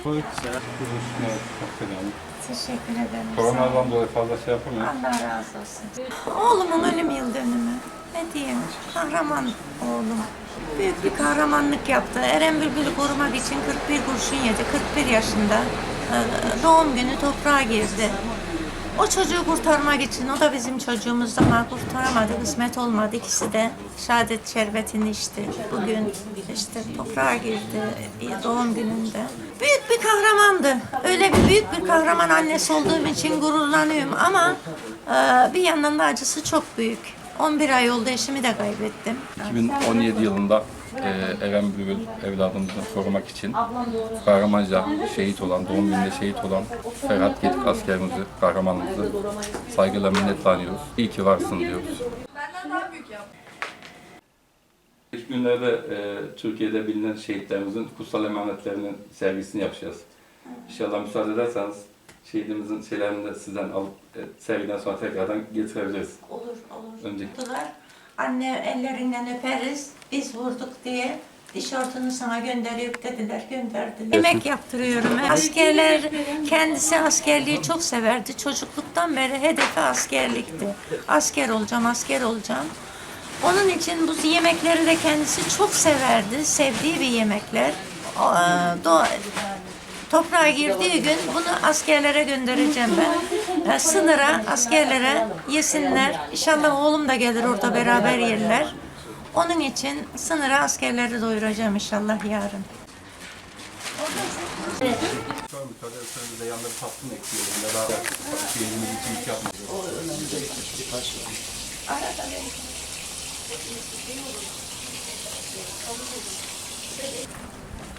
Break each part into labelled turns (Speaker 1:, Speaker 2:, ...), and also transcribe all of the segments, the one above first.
Speaker 1: Psikolojik olarak evet, çok selam.
Speaker 2: Teşekkür ederim.
Speaker 1: Koronadan dolayı fazla şey yapamıyorum.
Speaker 2: Allah razı olsun. Oğlumun ölüm yıl dönümü. Ne diyeyim? Kahraman oğlum. Büyük bir kahramanlık yaptı. Eren Bülbül'ü korumak için 41 kurşun yedi. 41 yaşında. Ee, Doğum günü toprağa girdi. O çocuğu kurtarmak için, o da bizim çocuğumuz ama kurtaramadı, kısmet olmadı. İkisi de şehadet şerbetini içti. Bugün işte toprağa girdi doğum gününde. Büyük bir kahramandı. Öyle bir büyük bir kahraman annesi olduğum için gururlanıyorum ama e, bir yandan da acısı çok büyük. 11 ay oldu eşimi de kaybettim.
Speaker 3: 2017 yılında e, Eren Bülbül evladımızı korumak için kahramanca şehit olan, doğum gününde şehit olan Ferhat Gedik askerimizi, kahramanımızı saygıyla minnetle anıyoruz. İyi ki varsın diyoruz. İlk günlerde e, Türkiye'de bilinen şehitlerimizin kutsal emanetlerinin sergisini yapacağız. İnşallah müsaade ederseniz şehidimizin şeylerini de sizden alıp e, sergiden sonra tekrardan getirebiliriz.
Speaker 2: Olur, olur.
Speaker 3: Önceki-
Speaker 2: Tuttular. Anne ellerinden öperiz, biz vurduk diye tişörtünü sana gönderiyor dediler, gönderdiler. Yemek yaptırıyorum. Askerler, kendisi askerliği çok severdi. Çocukluktan beri hedefi askerlikti. Asker olacağım, asker olacağım. Onun için bu yemekleri de kendisi çok severdi. Sevdiği bir yemekler. Toprağa girdiği gün bunu askerlere göndereceğim ben. Sınıra, askerlere yesinler. İnşallah oğlum da gelir orada beraber yerler. Onun için sınıra askerleri doyuracağım inşallah yarın. Arada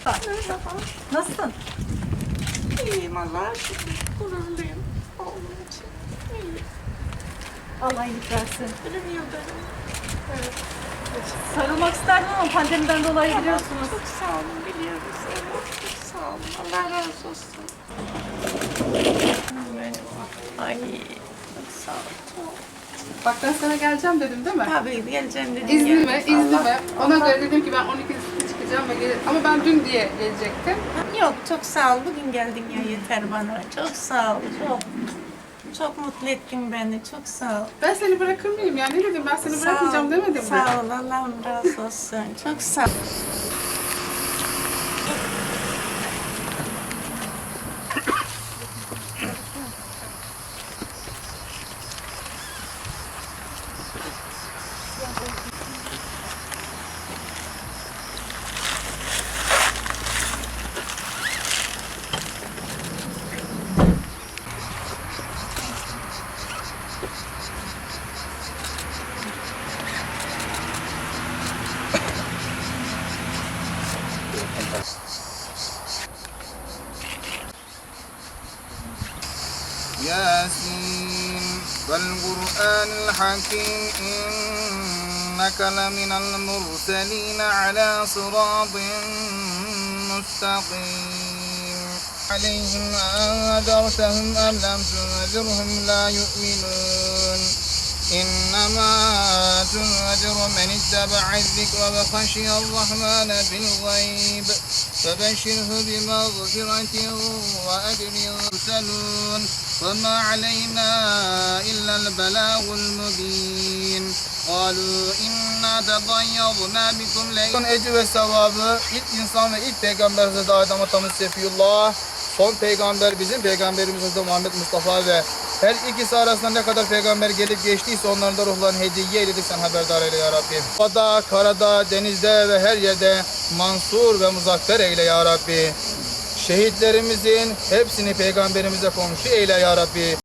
Speaker 2: verin.
Speaker 4: Nasılsın?
Speaker 2: İyiyim Allah'a şükür. Gururluyum. Oğlum için. İyiyim.
Speaker 4: Allah iyilik versin.
Speaker 2: Ölüm yıl dönümü.
Speaker 4: Sarılmak isterdim ama pandemiden dolayı biliyorsunuz.
Speaker 2: Çok sağ olun biliyoruz. Evet, çok sağ olun. Allah razı olsun. Benim. Ay çok sağ ol.
Speaker 5: Bak ben sana geleceğim dedim değil mi?
Speaker 2: Tabii geleceğim dedim.
Speaker 5: İznime,
Speaker 2: ya.
Speaker 5: iznime. Ona göre dedim ki ben 12'sinde çıkacağım ve gelir. Ama ben dün diye gelecektim.
Speaker 2: Yok çok sağ ol. Bugün geldin ya yeter bana. Çok sağ ol. Çok. Çok mutlu ettin beni. Çok sağ ol.
Speaker 5: Ben seni bırakır mıyım ya? Ne dedim ben seni bırakmayacağım demedim mi?
Speaker 2: Sağ ol. Allah'ım razı olsun. Çok sağ ol.
Speaker 6: ياسين. والقرآن الحكيم إنك لمن المرسلين على صراط مستقيم. عليهم أنذرتهم أم لم تنذرهم؟ لا يؤمنون. إنما تنذر من اتبع الذكر وخشي الرحمن بالغيب فبشره بمغفرة وأجر يرسلون وما علينا إلا البلاغ المبين قالوا إنا تضيضنا بكم لئن ecri ve sevabı ilk insan ve ilk peygamber Hazreti Adem atamız Sefiyullah son peygamber bizim peygamberimiz Hazreti Muhammed Mustafa ve her ikisi arasında ne kadar peygamber gelip geçtiyse onların da ruhlarını hediye eyledik sen haberdar eyle ya Rabbi. Havada, karada, denizde ve her yerde mansur ve muzaffer eyle ya Rabbi. Şehitlerimizin hepsini peygamberimize komşu eyle ya Rabbi.